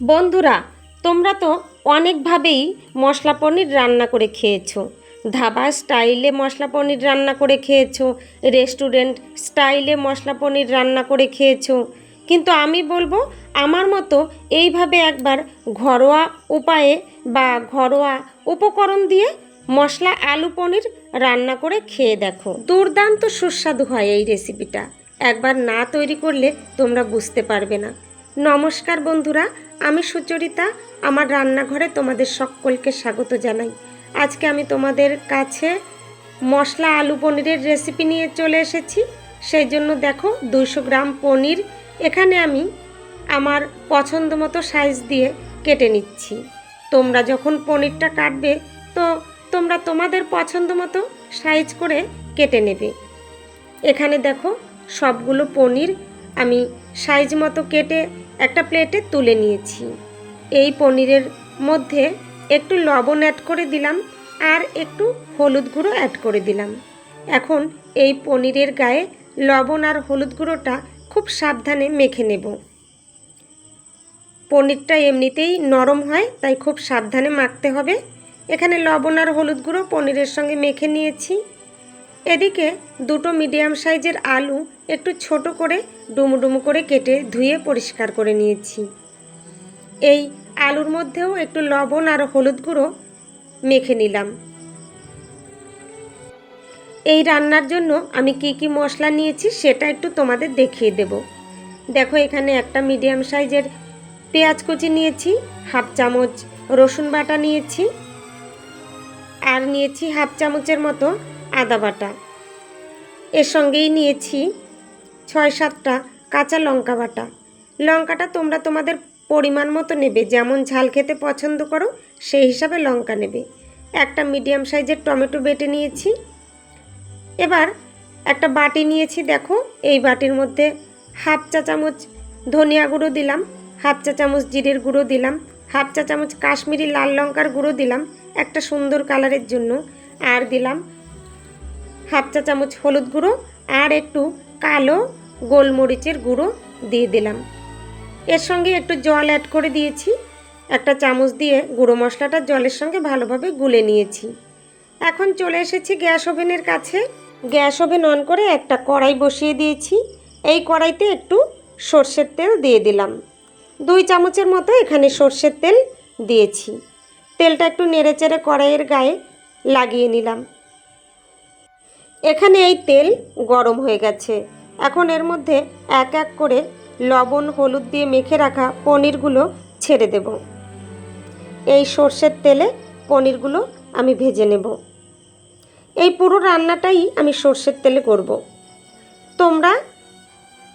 বন্ধুরা, তোমরা তো অনেকভাবেই মশলা পনির রান্না করে খেয়েছো। ধাবা স্টাইলে মশলা পনির রান্না করে খেয়েছো, রেস্টুরেন্ট স্টাইলে মশলা পনির রান্না করে খেয়েছো। কিন্তু আমি বলব, আমার মতো এইভাবে একবার ঘরোয়া উপায়ে বা ঘরোয়া উপকরণ দিয়ে মশলা আলু পনির রান্না করে খেয়ে দেখো। দুর্দান্ত সুস্বাদু হয় এই রেসিপিটা একবার না তৈরি করলে তোমরা বুঝতে পারবে না। নমস্কার বন্ধুরা, আমি সুচরিতা, আমার রান্নাঘরে তোমাদের সকলকে স্বাগত জানাই। আজকে আমি তোমাদের কাছে মশলা আলু পনিরের রেসিপি নিয়ে চলে এসেছি। সেই জন্য দেখো, দুইশো গ্রাম পনির এখানে আমি আমার পছন্দ মতো সাইজ দিয়ে কেটে নিচ্ছি। তোমরা যখন পনিরটা কাটবে, তো তোমরা তোমাদের পছন্দ মতো সাইজ করে কেটে নেবে। এখানে দেখো, সবগুলো পনির আমি সাইজ মতো কেটে একটা প্লেটে তুলে নিয়েছি। এই পনিরের মধ্যে একটু লবণ অ্যাড করে দিলাম আর একটু হলুদ গুঁড়ো অ্যাড করে দিলাম। এখন এই পনিরের গায়ে লবণ আর হলুদ গুঁড়োটা খুব সাবধানে মেখে নেব। পনিরটা এমনিতেই নরম হয়, তাই খুব সাবধানে মাখতে হবে। এখানে লবণ আর হলুদ গুঁড়ো পনিরের সঙ্গে মেখে নিয়েছি। এদিকে দুটো মিডিয়াম সাইজের আলু একটু ছোট করে ডুমু ডুমু করে কেটে ধুয়ে পরিষ্কার করে নিয়েছি। এই আলুর মধ্যেও একটু লবণ আর হলুদ গুঁড়ো মেখে নিলাম। এই রান্নার জন্য আমি কি কি মশলা নিয়েছি সেটা একটু তোমাদের দেখিয়ে দেব। দেখো এখানে একটা মিডিয়াম সাইজের পেঁয়াজ কুচি নিয়েছি, হাফ চামচ রসুন বাটা নিয়েছি আর নিয়েছি হাফ চামচের মতো আদা বাটা। এর সঙ্গেই নিয়েছি ছয় সাতটা কাঁচা লঙ্কা বাটা। লঙ্কাটা তোমরা তোমাদের পরিমাণ মতো নেবে, যেমন ঝাল খেতে পছন্দ করো সেই হিসাবে লঙ্কা নেবে। একটা মিডিয়াম সাইজের টমেটো বেটে নিয়েছি। এবার একটা বাটি নিয়েছি, দেখো, এই বাটির মধ্যে হাফ চা চামচ ধনিয়া গুঁড়ো দিলাম, হাফ চা চামচ জিরের গুঁড়ো দিলাম, হাফ চা চামচ কাশ্মীরি লাল লঙ্কার গুঁড়ো দিলাম একটা সুন্দর কালারের জন্য, আর দিলাম হাফ চা চামচ হলুদ গুঁড়ো, আর একটু কালো গোলমরিচের গুঁড়ো দিয়ে দিলাম। এর সঙ্গে একটু জল অ্যাড করে দিয়েছি। একটা চামচ দিয়ে গুঁড়ো মশলাটা জলের সঙ্গে ভালোভাবে গুলে নিয়েছি। এখন চলে এসেছি গ্যাস ওভেনের কাছে। গ্যাস ওভেন অন করে একটা কড়াই বসিয়ে দিয়েছি। এই কড়াইতে একটু সর্ষের তেল দিয়ে দিলাম। দুই চামচের মতো এখানে সর্ষের তেল দিয়েছি। তেলটা একটু নেড়েচেড়ে কড়াইয়ের গায়ে লাগিয়ে নিলাম। এখানে এই তেল গরম হয়ে গেছে। এখন এর মধ্যে এক এক করে লবণ, হলুদ দিয়ে মেখে রাখা পনিরগুলো ছেড়ে দেব। এই সর্ষের তেলে পনিরগুলো আমি ভেজে নেব। এই পুরো রান্নাটাই আমি সর্ষের তেলে করব। তোমরা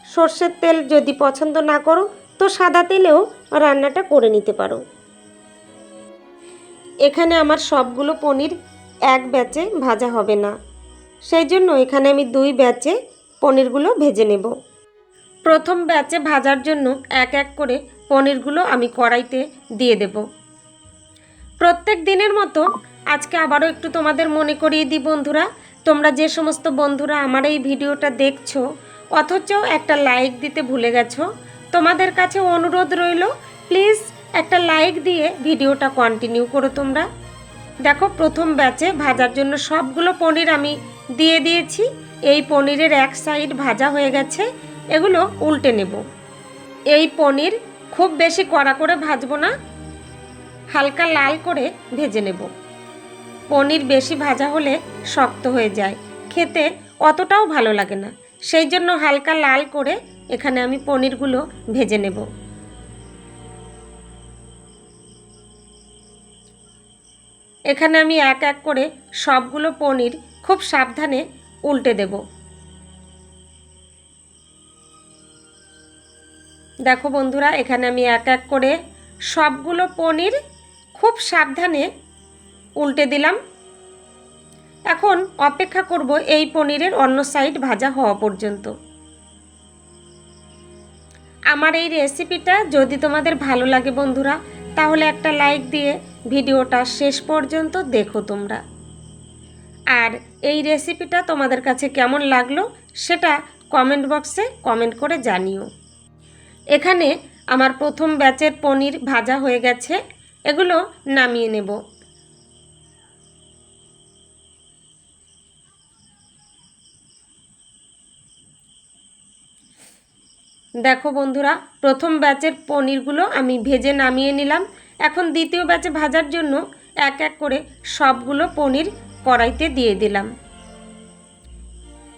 সর্ষের তেল যদি পছন্দ না করো, তো সাদা তেলেও রান্নাটা করে নিতে পারো। এখানে আমার সবগুলো পনির এক ব্যাচে ভাজা হবে না। সেই জন্য এখানে আমি দুই ব্যাচে পনিরগুলো ভেজে নেব। প্রথম ব্যাচে ভাজার জন্য এক এক করে পনিরগুলো আমি কড়াইতে দিয়ে দেব। প্রত্যেক দিনের মতো আজকে আবারও একটু তোমাদের মনে করিয়ে দিই বন্ধুরা, তোমরা যে সমস্ত বন্ধুরা আমার এই ভিডিওটা দেখছ, অথচ একটা লাইক দিতে ভুলে গেছো, তোমাদের কাছে অনুরোধ রইল, প্লিজ একটা লাইক দিয়ে ভিডিওটা কন্টিনিউ করো তোমরা। দেখো, প্রথম ব্যাচে ভাজার জন্য সবগুলো পনির আমি দিয়ে দিয়েছি। এই পনিরের এক সাইড ভাজা হয়ে গেছে, এগুলো উল্টে নেব। এই পনির খুব বেশি কড়া করে ভাজবো না, হালকা লাল করে ভেজে নেব। পনির বেশি ভাজা হলে শক্ত হয়ে যায়, খেতে অতটাও ভালো লাগে না। সেই জন্য হালকা লাল করে এখানে আমি পনিরগুলো ভেজে নেব। এখানে আমি এক এক করে সবগুলো পনির খুব সাবধানে উল্টে দেব। দেখো বন্ধুরা, এখানে আমি এক এক করে সবগুলো পনির খুব সাবধানে উল্টে দিলাম। এখন অপেক্ষা করব এই পনিরের অন্য সাইড ভাজা হওয়া পর্যন্ত। আমার এই রেসিপিটা যদি তোমাদের ভালো লাগে বন্ধুরা, তাহলে একটা লাইক দিয়ে ভিডিওটা শেষ পর্যন্ত দেখো তোমরা। আর এই রেসিপিটা তোমাদের কাছে কেমন লাগল সেটা কমেন্ট বক্সে কমেন্ট করে জানিও। এখানে আমার প্রথম ব্যাচের পনির ভাজা হয়ে গেছে, এগুলো নামিয়ে নেব। দেখো বন্ধুরা, প্রথম ব্যাচের পনিরগুলো আমি ভেজে নামিয়ে নিলাম। এখন দ্বিতীয় ব্যাচে ভাজার জন্য এক এক করে সবগুলো পনির কড়াইতে দিয়ে দিলাম।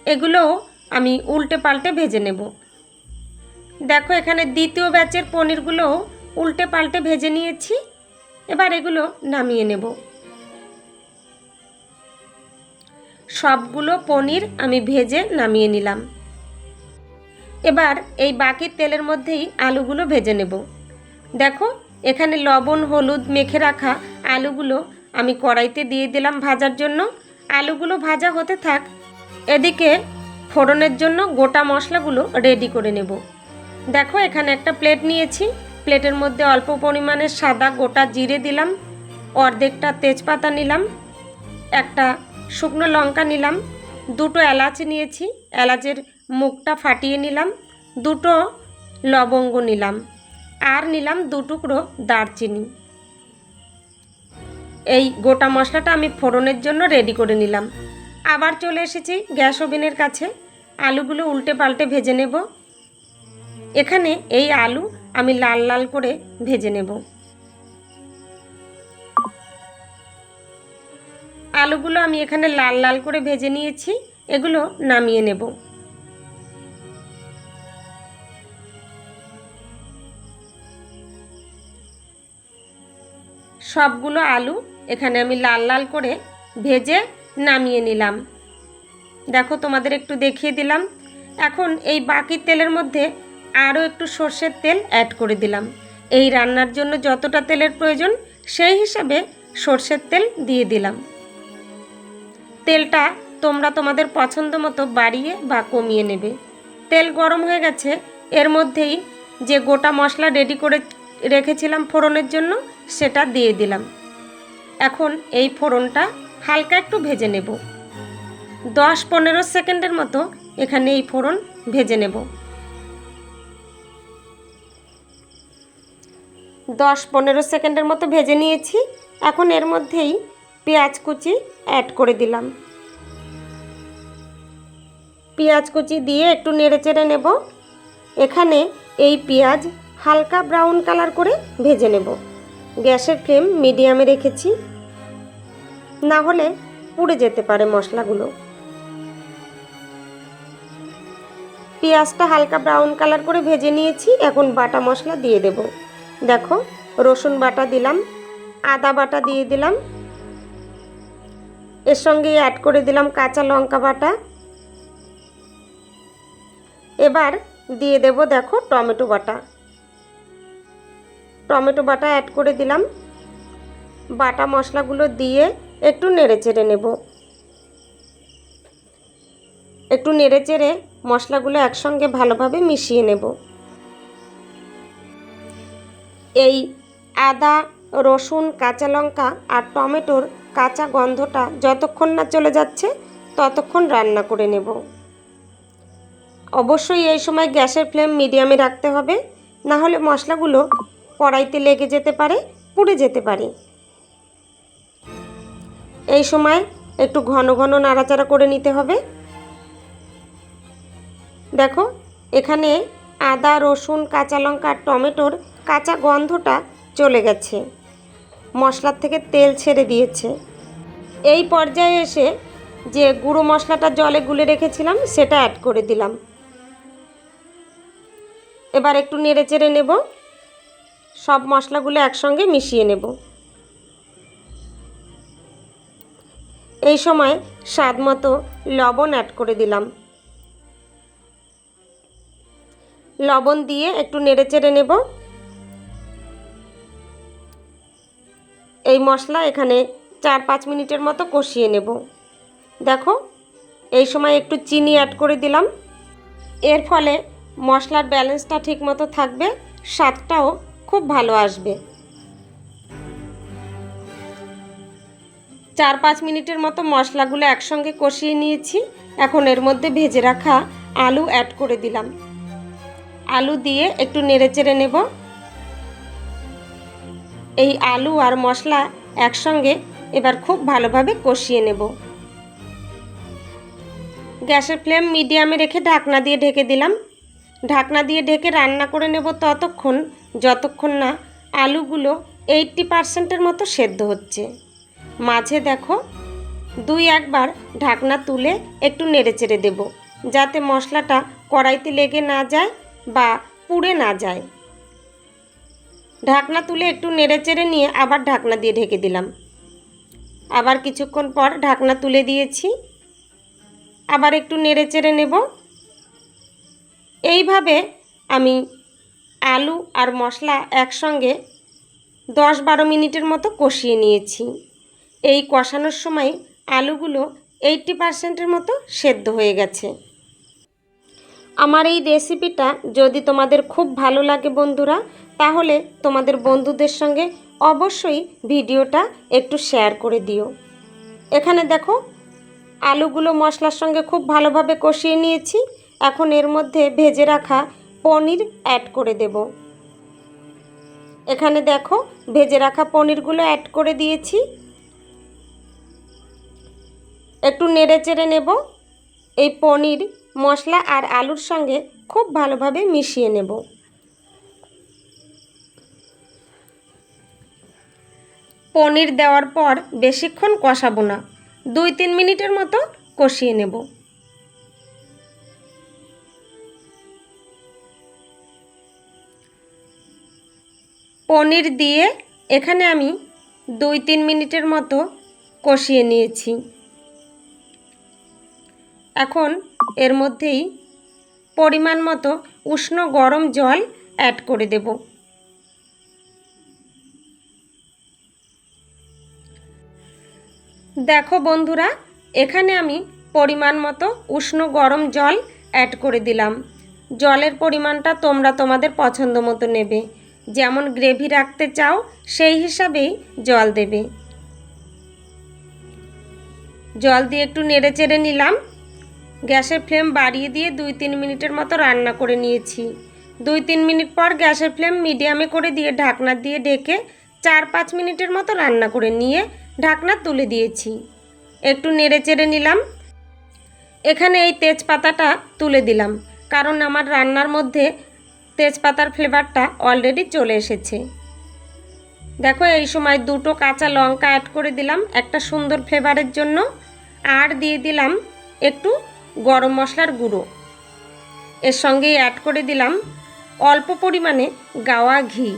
এগুলো আমি উল্টে পাল্টে ভেজে নেব। দেখো, এখানে দ্বিতীয় ব্যাচের পনিরগুলো উল্টে পাল্টে ভেজে নিয়েছি। এবার এগুলো নামিয়ে নেব। সবগুলো পনির আমি ভেজে নামিয়ে নিলাম। এবার এই বাকি তেলের মধ্যেই আলুগুলো ভেজে নেব। দেখো, এখানে লবণ, হলুদ মেখে রাখা আলুগুলো আমি কড়াইতে দিয়ে দিলাম ভাজার জন্য। আলুগুলো ভাজা হতে থাক। এদিকে ফোড়নের জন্য গোটা মশলাগুলো রেডি করে নেব। দেখো, এখানে একটা প্লেট নিয়েছি। প্লেটের মধ্যে অল্প পরিমাণে সাদা গোটা জিরে দিলাম। অর্ধেকটা তেজপাতা নিলাম। একটা শুকনো লঙ্কা নিলাম। দুটো এলাচ নিয়েছি। এলাচের মুখটা ফাটিয়ে নিলাম। দুটো লবঙ্গ নিলাম। আর নিলাম দু টুকরো দারচিনি। এই গোটা মশলাটা আমি ফোড়নের জন্য রেডি করে নিলাম। আবার চলে এসেছি গ্যাস ওভেনের কাছে। আলুগুলো উল্টে পাল্টে ভেজে নেব। এখানে এই আলু আমি লাল লাল করে ভেজে নেব। আলুগুলো আমি এখানে লাল লাল করে ভেজে নিয়েছি। এগুলো নামিয়ে নেব। সবগুলো আলু এখানে আমি লাল লাল করে ভেজে নামিয়ে নিলাম। দেখো তোমাদের একটু দেখিয়ে দিলাম। এখন এই বাকি তেলের মধ্যে আরও একটু সর্ষের তেল অ্যাড করে দিলাম। এই রান্নার জন্য যতটা তেলের প্রয়োজন সেই হিসাবে সর্ষের তেল দিয়ে দিলাম। তেলটা তোমরা তোমাদের পছন্দ মতো বাড়িয়ে বা কমিয়ে নেবে। তেল গরম হয়ে গেছে। এর মধ্যেই যে গোটা মশলা রেডি করে রেখেছিলাম ফোড়নের জন্য সেটা দিয়ে দিলাম। এখন এই ফোড়নটা হালকা একটু ভেজে নেব। দশ পনেরো সেকেন্ডের মতো এখানে এই ফোড়ন ভেজে নেব। দশ পনেরো সেকেন্ডের মতো ভেজে নিয়েছি। এখন এর মধ্যেই পেঁয়াজ কুচি অ্যাড করে দিলাম। পেঁয়াজ কুচি দিয়ে একটু নেড়ে চেড়ে নেব। এখানে এই পেঁয়াজ হালকা ব্রাউন কালার করে ভেজে নেব। গ্যাসের ফ্লেম মিডিয়ামে রেখেছি। না হলে পুড়ে যেতে পারে মশলাগুলো। পেঁয়াজটা হালকা ব্রাউন কালার করে ভেজে নিয়েছি, এখন বাটা মশলা দিয়ে দেব। দেখো, রসুন বাটা দিলাম, আদা বাটা দিয়ে দিলাম। এর সঙ্গে অ্যাড করে দিলাম কাঁচা লঙ্কা বাটা। এবার দিয়ে দেব, দেখো, টমেটো বাটা। টমেটো বাটা অ্যাড করে দিলাম। বাটা মশলাগুলো দিয়ে একটু নেড়ে চেড়ে নেব। একটু নেড়ে চেড়ে মশলাগুলো একসঙ্গে ভালোভাবে মিশিয়ে নেব। এই আদা, রসুন, কাঁচা লঙ্কা আর টমেটোর কাঁচা গন্ধটা যতক্ষণ না চলে যাচ্ছে ততক্ষণ রান্না করে নেব। অবশ্যই এই সময় গ্যাসের ফ্লেম মিডিয়ামে রাখতে হবে না হলে মশলাগুলো কড়াইতে লেগে যেতে পারে, পুড়ে যেতে পারে। এই সময় একটু ঘন ঘন নাড়াচাড়া করে নিতে হবে। দেখো, এখানে আদা, রসুন, কাঁচা লঙ্কা আর টমেটোর কাঁচা গন্ধটা চলে গেছে। মশলার থেকে তেল ছেড়ে দিয়েছে। এই পর্যায়ে এসে যে গুঁড়ো মশলাটা জলে গুলে রেখেছিলাম, সেটা অ্যাড করে দিলাম। এবার একটু নেড়ে চেড়ে নেব। সব মশলাগুলো একসঙ্গে মিশিয়ে নেব। এই সময় স্বাদ মতো লবণ অ্যাড করে দিলাম। লবণ দিয়ে একটু নেড়ে চেড়ে নেব। এই মশলা এখানে চার পাঁচ মিনিটের মতো কষিয়ে নেব। দেখো, এই সময় একটু চিনি অ্যাড করে দিলাম। এর ফলে মশলার ব্যালেন্সটা ঠিক মতো থাকবে, স্বাদটাও খুব ভালো আসবে। চার পাঁচ মিনিটের মতো মশলাগুলো একসঙ্গে কষিয়ে নিয়েছি। এখন এর মধ্যে ভেজে রাখা আলু অ্যাড করে দিলাম। আলু দিয়ে একটু নেড়ে চেড়ে নেব। এই আলু আর মশলা একসঙ্গে এবার খুব ভালোভাবে কষিয়ে নেব। গ্যাসের ফ্লেম মিডিয়ামে রেখে ঢাকনা দিয়ে ঢেকে দিলাম। ঢাকনা দিয়ে ঢেকে রান্না করে নেব ততক্ষণ, যতক্ষণ না আলুগুলো এইটটি পারসেন্টের মতো সেদ্ধ হচ্ছে। মাঝে দেখো দুই একবার ঢাকনা তুলে একটু নেড়েচেড়ে দেব, যাতে মশলাটা কড়াইতে লেগে না যায় বা পুড়ে না যায়। ঢাকনা তুলে একটু নেড়েচেড়ে নিয়ে আবার ঢাকনা দিয়ে ঢেকে দিলাম। আবার কিছুক্ষণ পর ঢাকনা তুলে দিয়েছি। আবার একটু নেড়েচেড়ে নেব। এইভাবে আমি আলু আর মশলা একসঙ্গে দশ বারো মিনিটের মতো কষিয়ে নিয়েছি। এই কষানোর সময় আলুগুলো এইটটি পারসেন্টের মতো সেদ্ধ হয়ে গেছে। আমার এই রেসিপিটা যদি তোমাদের খুব ভালো লাগে বন্ধুরা, তাহলে তোমাদের বন্ধুদের সঙ্গে অবশ্যই ভিডিওটা একটু শেয়ার করে দিও। এখানে দেখো, আলুগুলো মশলার সঙ্গে খুব ভালোভাবে কষিয়ে নিয়েছি। এখন এর মধ্যে ভেজে রাখা পনির অ্যাড করে দেব। এখানে দেখো, ভেজে রাখা পনিরগুলো অ্যাড করে দিয়েছি। একটু নেড়ে চেড়ে নেব। এই পনির, মশলা আর আলুর সঙ্গে খুব ভালোভাবে মিশিয়ে নেব। পনির দেওয়ার পর বেশিক্ষণ কষাবো না। দুই তিন মিনিটের মতো কষিয়ে নেব। পনির দিয়ে এখানে আমি দুই তিন মিনিটের মতো কষিয়ে নিয়েছি। এখন এর মধ্যেই পরিমাণ মতো উষ্ণ গরম জল অ্যাড করে দেব। দেখো বন্ধুরা, এখানে আমি পরিমাণ মতো উষ্ণ গরম জল অ্যাড করে দিলাম। জলের পরিমাণটা তোমরা তোমাদের পছন্দ মতো নেবে। যেমন গ্রেভি রাখতে চাও, সেই হিসাবেই জল দেবে। জল দিয়ে একটু নেড়ে চেড়ে নিলাম। গ্যাসের ফ্লেম বাড়িয়ে দিয়ে দুই তিন মিনিটের মতো রান্না করে নিয়েছি। দুই তিন মিনিট পর গ্যাসের ফ্লেম মিডিয়ামে করে দিয়ে ঢাকনা দিয়ে ঢেকে চার পাঁচ মিনিটের মতো রান্না করে নিয়ে ঢাকনা তুলে দিয়েছি। একটু নেড়ে চেড়ে নিলাম। এখানে এই তেজপাতাটা তুলে দিলাম, কারণ আমার রান্নার মধ্যে তেজপাতার ফ্লেভারটা অলরেডি চলে এসেছে। দেখো, এই সময় দুটো কাঁচা লঙ্কা অ্যাড করে দিলাম একটা সুন্দর ফ্লেভারের জন্য। আর দিয়ে দিলাম একটু গরম মশলার গুঁড়ো। এর সঙ্গে অ্যাড করে দিলাম অল্প পরিমাণে গাওয়া ঘি।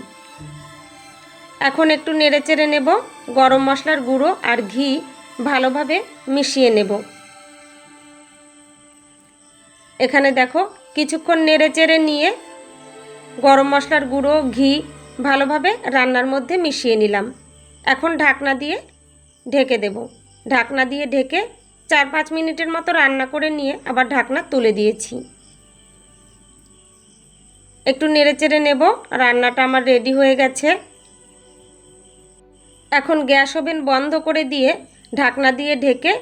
এখন একটু নেড়ে চেড়ে নেব গরম মশলার গুঁড়ো আর ঘি ভালোভাবে মিশিয়ে নেব। এখানে দেখো কিছুক্ষণ নেড়ে চেড়ে নিয়ে গরম মশলার গুঁড়ো, ঘি ভালোভাবে রান্নার মধ্যে মিশিয়ে নিলাম। এখন ঢাকনা দিয়ে ঢেকে দেব। ঢাকনা দিয়ে ঢেকে চার পাঁচ মিনিটের মতো রান্না করে নিয়ে আবার ঢাকনা তুলে দিয়েছি। একটু নেড়ে চেড়ে নেব, রান্নাটা আমার রেডি হয়ে গেছে। এখন গ্যাস ওভেন বন্ধ করে দিয়ে ঢাকনা দিয়ে ঢেকে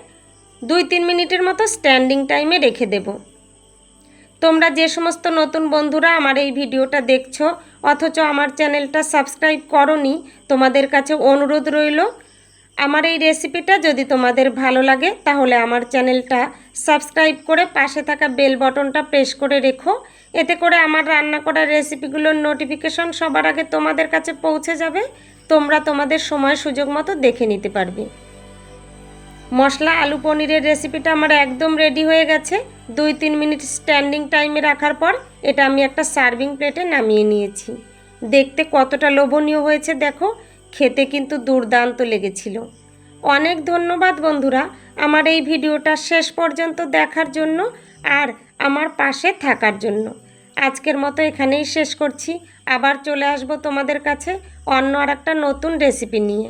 দুই তিন মিনিটের মতো স্ট্যান্ডিং টাইমে রেখে দেব। তোমরা যে সমস্ত নতুন বন্ধুরা আমার এই ভিডিওটা দেখছ, অথচ আমার চ্যানেলটা সাবস্ক্রাইব করনি, তোমাদের কাছে অনুরোধ রইল আমার এই রেসিপিটা যদি তোমাদের ভালো লাগে, তাহলে আমার চ্যানেলটা সাবস্ক্রাইব করে পাশে থাকা বেল বটনটা প্রেস করে রেখো। এতে করে আমার রান্না করা রেসিপিগুলোর নোটিফিকেশন সবার আগে তোমাদের কাছে পৌঁছে যাবে। তোমরা তোমাদের সময় সুযোগ মতো দেখে নিতে পারবে। মশলা, আলু পনিরের রেসিপিটা আমার একদম রেডি হয়ে গেছে। দুই তিন মিনিট স্ট্যান্ডিং টাইমে রাখার পর এটা আমি একটা সার্ভিং প্লেটে নামিয়ে নিয়েছি। দেখতে কতটা লোভনীয় হয়েছে, দেখো। খেতে কিন্তু দুর্দান্ত লেগেছিল। অনেক ধন্যবাদ বন্ধুরা আমার এই ভিডিওটা শেষ পর্যন্ত দেখার জন্য আর আমার পাশে থাকার জন্য। আজকের মতো এখানেই শেষ করছি। আবার চলে আসব তোমাদের কাছে অন্য আর একটা নতুন রেসিপি নিয়ে।